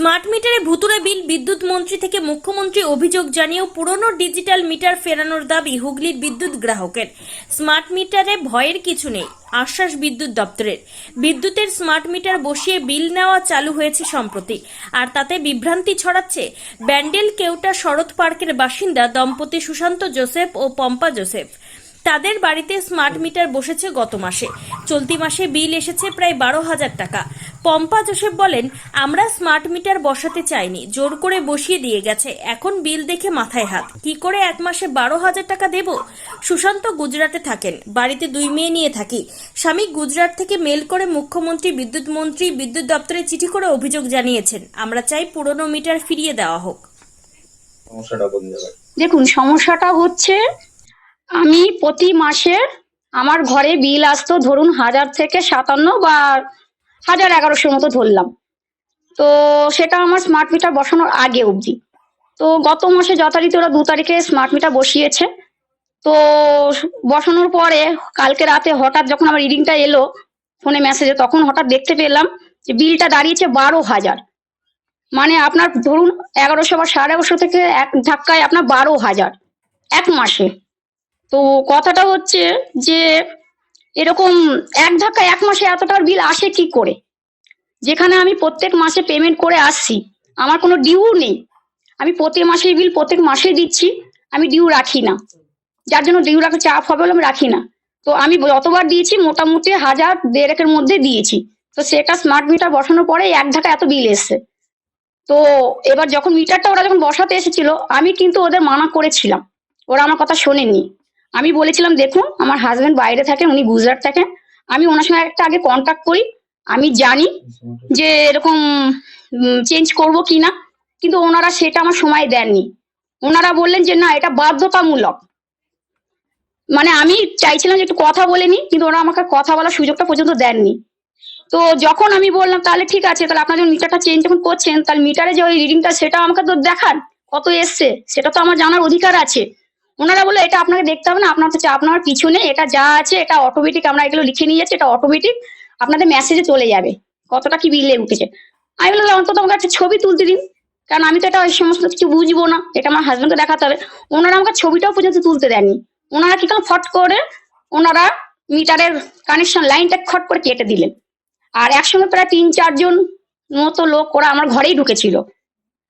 Smart মিটারে ভুতুরে বিল বিদ্যুৎ মন্ত্রী থেকে মুখ্যমন্ত্রী অভিযোগ জানিয়েও পুরনো ডিজিটাল মিটার ফেরানোর দাবি হুগলির বিদ্যুৎ গ্রাহকের। স্মার্ট মিটারে ভয়ের কিছু নেই, আশ্বাস বিদ্যুৎ দপ্তরের। বিদ্যুতের স্মার্ট মিটার বসিয়ে বিল নেওয়া চালু হয়েছে সম্প্রতি। আর তাতে বিভ্রান্তি ছড়াচ্ছে ব্যান্ডেল কেউটা শরৎ পার্কের বাসিন্দা দম্পতি সুশান্ত জোসেফ ও পম্পা জোসেফ। তাদের বাড়িতে স্মার্ট মিটার বসেছে গত মাসে। চলতি মাসে বিল এসেছে প্রায় বারো হাজার টাকা। পম্পা জোসেফ বলেন আমরা স্মার্ট মিটার বসাতে চাইনি জোর করে বসিয়ে দিয়ে গেছে। এখন বিল দেখে মাথায় হাত। কি করে এক মাসে বারো হাজার টাকা দেব? সুশান্ত গুজরাটে থাকেন। বাড়িতে দুই মেয়ে নিয়ে থাকি। স্বামী গুজরাট থেকে মেল করে মুখ্যমন্ত্রী বিদ্যুৎ মন্ত্রী বিদ্যুৎ দপ্তরে চিঠি করে অভিযোগ জানিয়েছেন। আমরা চাই পুরনো মিটার ফিরিয়ে দেওয়া হোক। দেখুন সমস্যাটা হচ্ছে আমি প্রতি মাসে আমার ঘরে বিল আসতো ধরুন হাজার থেকে সাতান্ন বা হাজার এগারোশোর মতো ধরলাম। তো সেটা আমার স্মার্ট মিটার বসানোর আগে অবধি। তো গত মাসে যথারীতি ওরা দু তারিখে স্মার্ট মিটার বসিয়েছে। তো বসানোর পরে কালকে রাতে হঠাৎ যখন আমার রিডিংটা এলো ফোনে মেসেজে তখন হঠাৎ দেখতে পেলাম যে বিলটা দাঁড়িয়েছে বারো হাজার। মানে আপনার ধরুন এগারোশো বা সাড়ে এগারোশো থেকে এক ধাক্কায় আপনার বারো হাজার এক মাসে। তো কথাটা হচ্ছে যে এরকম এক ধাক্কা এক মাসে এতটার বিল আসে কি করে? যেখানে আমি প্রত্যেক মাসে পেমেন্ট করে আসছি, আমার কোনো ডিউ নেই। আমি প্রতি মাসেই বিল প্রত্যেক মাসেই দিচ্ছি, আমি ডিউ রাখি না। যার জন্য ডিউ রাখা চাপ হবে বলে আমি রাখি না। তো আমি যতবার দিয়েছি, মোটামুটি হাজার দেড়েকের মধ্যে দিয়েছি। তো সেটা স্মার্ট মিটার বসানোর পরে এক ধাক্কা এত বিল এসছে। তো এবার যখন মিটারটা ওরা যখন বসাতে এসেছিল, আমি কিন্তু ওদের মানা করেছিলাম। ওরা আমার কথা শোনেনি আমি বলেছিলাম, দেখুন, আমার হাজবেন্ড বাইরে থাকেন, উনি গুজরাট থাকেন। আমি ওনার সঙ্গে একটা আগে কন্ট্যাক্ট করি। আমি জানি যে এরকম চেঞ্জ করব কি না কিন্তু ওনারা সেটা আমার সময় দেননি। ওনারা বললেন যে, না, এটা বাধ্যতামূলক। মানে আমি চাইছিলাম যে একটু কথা বলে নি কিন্তু ওরা আমাকে কথা বলার সুযোগটা পর্যন্ত দেননি। তো যখন আমি বললাম, তাহলে ঠিক আছে, তাহলে আপনার যখন মিটারটা চেঞ্জ যখন করছেন, তাহলে মিটারে যে ওই রিডিংটা সেটা আমাকে তো দেখান, কত এসছে, সেটা তো আমার জানার অধিকার আছে। ওনারা বলে এটা আপনাকে দেখতে হবে না, আপনার চাপ নেওয়ার কিছু নেই, এটা যা আছে, এটা অটোমেটিক আমরা এগুলো লিখে নিয়ে যাচ্ছি, এটা অটোমেটিক আপনাদের মেসেজে চলে যাবে। কতটা কি বিলে উঠেছে? আমি বললাম অন্তত আমাকে একটা ছবি তুলতে দিন, কারণ আমি তো এটা ওই সমস্ত কিছু বুঝব না, এটা আমার হাজবেন্ডকে দেখাতে হবে। ওনারা আমাকে ছবিটাও পর্যন্ত তুলতে দেননি। ওনারা কি করলেন ফট করে ওনারা মিটারের কানেকশন লাইনটা খট করে কেটে দিলেন। আর একসঙ্গে প্রায় তিন চারজন মতো লোক ওরা আমার ঘরেই ঢুকেছিল।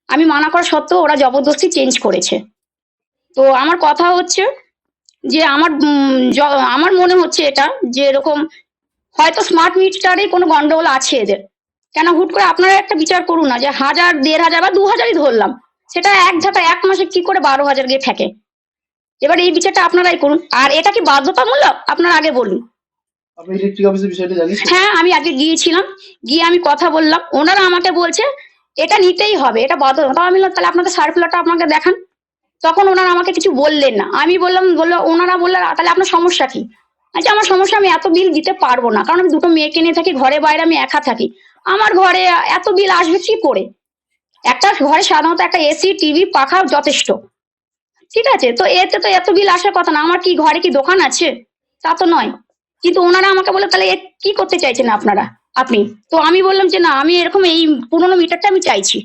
আমি মানা করা সত্ত্বেও ওরা জবরদস্তি চেঞ্জ করেছে। তো আমার কথা হচ্ছে যে আমার আমার মনে হচ্ছে এটা যে এরকম হয়তো স্মার্ট মিটারে কোনো গন্ডগোল আছে এদের। কেন হুট করে আপনারা একটা বিচার করুন না যে হাজার দেড় হাজার বা দু হাজারই ধরলাম সেটা এক ধাপে এক মাসে কি করে বারো হাজার গিয়ে থাকে? এবার এই বিচারটা আপনারাই করুন। আর এটা কি বাধ্যতামূলক? আপনারা আগে বলুন। হ্যাঁ আমি আগে গিয়েছিলাম গিয়ে আমি কথা বললাম। ওনারা আমাকে বলছে এটা নিতেই হবে এটা বাধ্যতা তাও আমি বললাম, তাহলে আপনাদের সার্কুলারটা আমাকে দেখান। তখন ওনারা আমাকে কিছু বললেন না। আমি বললাম, বলল, ওনারা বললেন তাহলে আপনার সমস্যা কি? আচ্ছা আমার সমস্যা, আমি এত বিল দিতে পারব না, কারণ আমি দুটো মেয়েকে নিয়ে থাকি, ঘরে বাইরে আমি একা থাকি। আমার ঘরে এত বিল আসবে কি করে? একটা ঘরে সাধারণত একটা এসি, টিভি, পাখা যথেষ্ট। ঠিক আছে? তো এতে তো এত বিল আসার কথা না, আমার কি ঘরে কি দোকান আছে? তা তো নয়। কিন্তু ওনারা আমাকে বলে তাহলে কি করতে চাইছেন আপনারা, আপনি? তো আমি বললাম যে, না, আমি এরকম এই পুরোনো মিটারটা আমি চাইছি।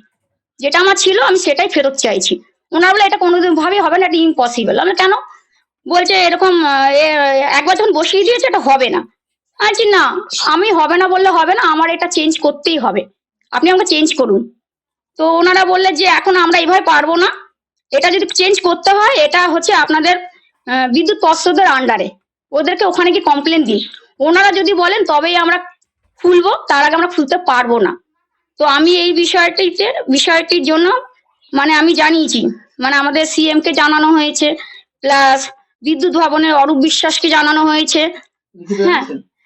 যেটা আমার ছিল, আমি সেটাই ফেরত চাইছি। ওনারা বলে এটা কোনোদিন ভাবে হবে না এটা ইম্পসিবল আমি কেন? বলছে এরকম একবার যখন বসিয়ে দিয়েছে এটা হবে না। বলছি, না আমি হবে না বললে হবে না আমার এটা চেঞ্জ করতেই হবে। আপনি আমাকে চেঞ্জ করুন। তো ওনারা বললেন যে এখন আমরা এইভাবে পারব না। এটা যদি চেঞ্জ করতে হয় এটা হচ্ছে আপনাদের বিদ্যুৎ পর্ষদের আন্ডারে ওদেরকে ওখানে কি কমপ্লেন দিই ওনারা যদি বলেন তবেই আমরা খুলবো তার আগে আমরা খুলতে পারব না। তো আমি এই বিষয়টিতে বিষয়টির জন্য মানে আমি জানিয়েছি মানে আমাদের সিএম কে জানানো হয়েছে প্লাস বিদ্যুৎ ভবনের অরূপ বিশ্বাসকে জানানো হয়েছে। হ্যাঁ।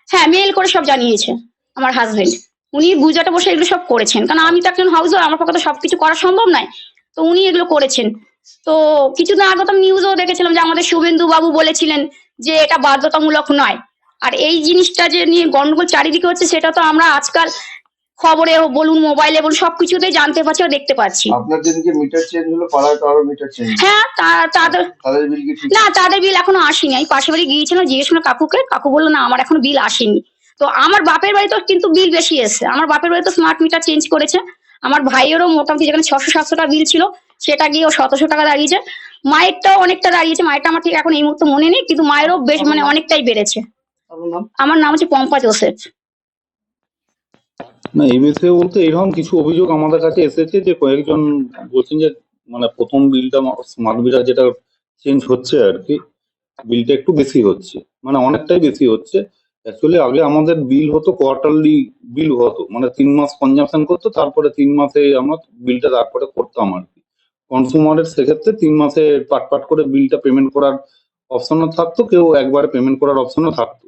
হ্যাঁ মেল করে সব জানিয়েছে আমার হাজবেন্ড উনি গুজরাটে বসে এগুলো সব করেছেন। কারণ আমি তো একজন হাউস আমার পক্ষে তো সবকিছু করা সম্ভব নয়। তো উনি এগুলো করেছেন। তো কিছুদিন আগে তো নিউজও দেখেছিলাম যে আমাদের শুভেন্দু বাবু বলেছিলেন যে এটা বাধ্যতামূলক নয়। আর এই জিনিসটা যে নিয়ে গন্ডগোল চারিদিকে হচ্ছে সেটা তো আমরা আজকাল খবরে বলুন মোবাইলে বলুন সবকিছুতেই জানতে পারছি ও দেখতে পাচ্ছি আপনার যেদিকে মিটার চেঞ্জ হলো পাড়ায় তো আরও মিটার চেঞ্জ হ্যাঁ তাদের তাদের বিল কি না তাদের বিল এখনও আসেনি। আমি পাশের বাড়ি গিয়েছিলাম জিজ্ঞেস করলাম কাকুকে কাকু বলল না আমার এখনও বিল আসেনি। তো আমার বাপের বাড়ি তো কিন্তু বিল বেশি এসছে। আমার বাপের বাড়ি তো স্মার্ট মিটার চেঞ্জ করেছে। আমার ভাইয়েরও মোটামুটি যেখানে ছশো সাতশো টাকা বিল ছিল সেটা গিয়ে ও সতেরোশো টাকা দাঁড়িয়েছে। মায়েরটাও অনেকটা দাঁড়িয়েছে। মায়েরটা আমার ঠিক এখন এই মুহূর্তে মনে নেই কিন্তু মায়েরও বেশ মানে অনেকটাই বেড়েছে। আমার নাম হচ্ছে পম্পা জোসেফ। না এই বিষয়ে বলতে এরকম কিছু অভিযোগ আমাদের কাছে এসেছে যে কয়েকজন বলছেন যে মানে প্রথম বিলটা স্মার্ট মিটার যেটা চেঞ্জ হচ্ছে আর কি, বিলটা একটু বেশি হচ্ছে। মানে অনেকটাই বেশি হচ্ছে। অ্যাকচুয়ালি আগে আমাদের বিল হতো কোয়ার্টারলি বিল হতো। মানে তিন মাস কনজামশন করতো, তারপরে তিন মাসে আমরা বিলটা তারপরে করতাম আর কি। কনসুমারের সেক্ষেত্রে তিন মাসে পাট পাট করে বিলটা পেমেন্ট করার অপশনও থাকতো, কেউ একবারে পেমেন্ট করার অপশনও থাকতো।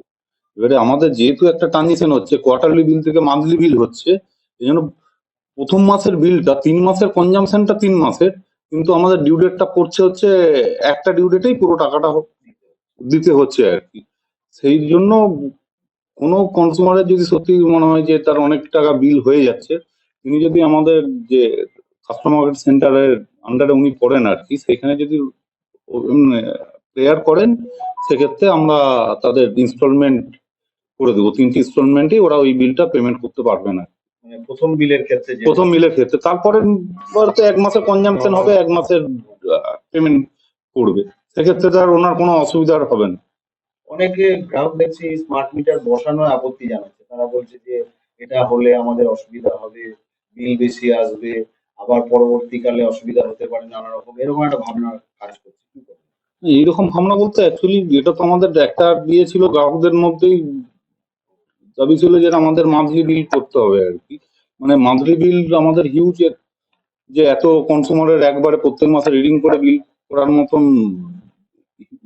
এবারে আমাদের যেহেতু একটা ট্রানজিশন হচ্ছে কোয়ার্টারলি বিল থেকে মান্থলি বিল হচ্ছে, এই জন্য প্রথম মাসের বিলটা তিন মাসের কনজামশনটা তিন মাসের, কিন্তু আমাদের ডিউ ডেটটা পড়ছে হচ্ছে, একটা ডিউ ডেটেই পুরো টাকাটা দিতে হচ্ছে আর কি। সেই জন্য কোনো কনজিউমারের যদি সত্যি মনে হয় যে তার অনেক টাকা বিল হয়ে যাচ্ছে, তিনি যদি আমাদের যে কাস্টমার সেন্টারের আন্ডারে উনি পড়েন আর কি, সেখানে যদি প্রেয়ার করেন, সেক্ষেত্রে আমরা তাদের ইনস্টলমেন্ট করে দেবো। তিনটি ইনস্টলমেন্টে ওরা ওই বিলটা পেমেন্ট করতে পারবে না। মানে প্রথম বিলের ক্ষেত্রে প্রথম বিলের ক্ষেত্রে। তারপরে হয়তো এক মাসের কনজামশন হবে এক মাসের পেমেন্ট করবে। সেক্ষেত্রে তার ওনার কোনো অসুবিধা হবে না। অনেকে গ্রাহক দেখছি স্মার্ট মিটার বসানোর আপত্তি জানাচ্ছে। তারা বলছে যে এটা হলে আমাদের অসুবিধা হবে বিল বেশি আসবে আবার পরবর্তীকালে অসুবিধা হতে পারে নানা রকম। এরকম একটা ভাবনা কাজ করছে। এইরকম ভাবনা বলতে অ্যাকচুয়ালি এটা তো আমাদের একটা দিয়েছিল গ্রাহকদের মধ্যেই দাবি ছিল যে আমাদের মান্থলি বিল করতে হবে আর কি। মানে মান্থলি বিল আমাদের হিউজ যে এত কনসুমারের একবারে প্রত্যেক মাসে রিডিং করে বিল করার মতন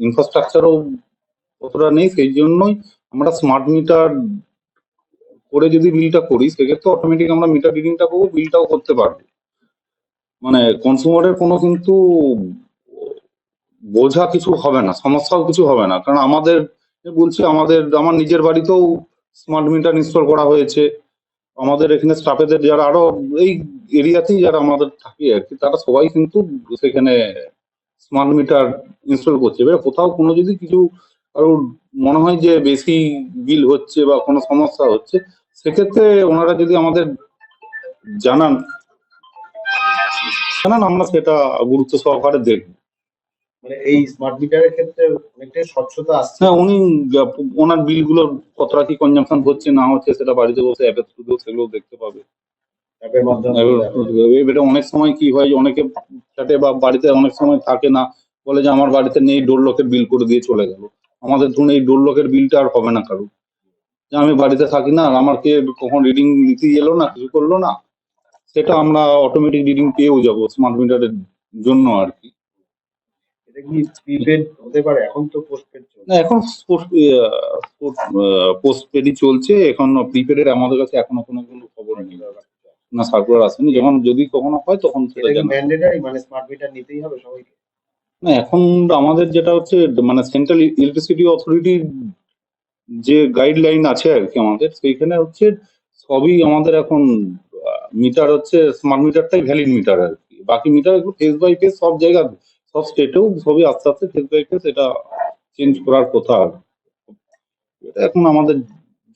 ইনফ্রাস্ট্রাকচারও অতটা নেই, সেই জন্যই আমরা স্মার্ট মিটার করে যদি বিলটা করি, সেক্ষেত্রে অটোমেটিক আমরা মিটার রিডিংটা করব বিলটাও করতে পারব। মানে কনসুমারের কোনো কিন্তু বোঝা কিছু হবে না, সমস্যাও কিছু হবে না। কারণ আমাদের, বলছি আমাদের, আমার নিজের বাড়িতেও স্মার্ট মিটার ইনস্টল করা হয়েছে। আমাদের এখানে স্টাফেদের যারা আরও এই এরিয়াতেই যারা আমাদের থাকে আর কি, তারা সবাই কিন্তু সেখানে স্মার্ট মিটার ইনস্টল করছে। এবার কোথাও কোনো যদি কিছু কারও মনে হয় যে বেশি বিল হচ্ছে বা কোনো সমস্যা হচ্ছে, সেক্ষেত্রে ওনারা যদি আমাদের জানান জানান আমরা সেটা গুরুত্ব সহকারে দেখব। মানে এই স্মার্ট মিটারের ক্ষেত্রে অনেকটাই স্বচ্ছতা আসছে। হ্যাঁ উনি ওনার বিলগুলো কতটা কি কনজামশন হচ্ছে না হচ্ছে সেটা বাড়িতে বসে অ্যাপের থ্রুতেও সেগুলো দেখতে পাবে। এবারে অনেক সময় কি হয় যে অনেকে চাটে বা বাড়িতে অনেক সময় থাকে না বলে যে আমার বাড়িতে নেই ডোর লকের বিল করে দিয়ে চলে গেল। আমাদের ধরুন এই ডোর লকের বিলটা আর হবে না কারও যে আমি বাড়িতে থাকি না আর আমার কে কখন রিডিং নিতে এলো না কিছু করল না সেটা আমরা অটোমেটিক রিডিং পেয়েও যাব স্মার্ট মিটারের জন্য আর কি। এটা কি প্রিপেড হতে পারে? এখন তো পোস্টপেড চলছে। না এখন পোস্ট পেডই চলছে। এখন প্রিপেডের আমাদের কাছে এখনও কোনো কোনো খবর নেই। না সার্কুলার আসেনি। যখন যদি কখনো হয় তখন সেটা মানে স্মার্ট মিটার নিতেই হবে সবাইকে? না এখন আমাদের যেটা হচ্ছে মানে সেন্ট্রাল ইলেকট্রিসিটি অথরিটির যে গাইডলাইন আছে আর কি আমাদের সেইখানে হচ্ছে সবই আমাদের এখন মিটার হচ্ছে স্মার্ট মিটারটাই ভ্যালিড মিটার আর কি। বাকি মিটার ফেস বাই ফেস সব জায়গা স্টেটেও সবই আস্তে আস্তে ফেস বাই ফেস এটা চেঞ্জ করার কথা। এটা এখন আমাদের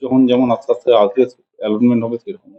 যখন যেমন আস্তে আস্তে আসবে অ্যালটমেন্ট হবে সেরকম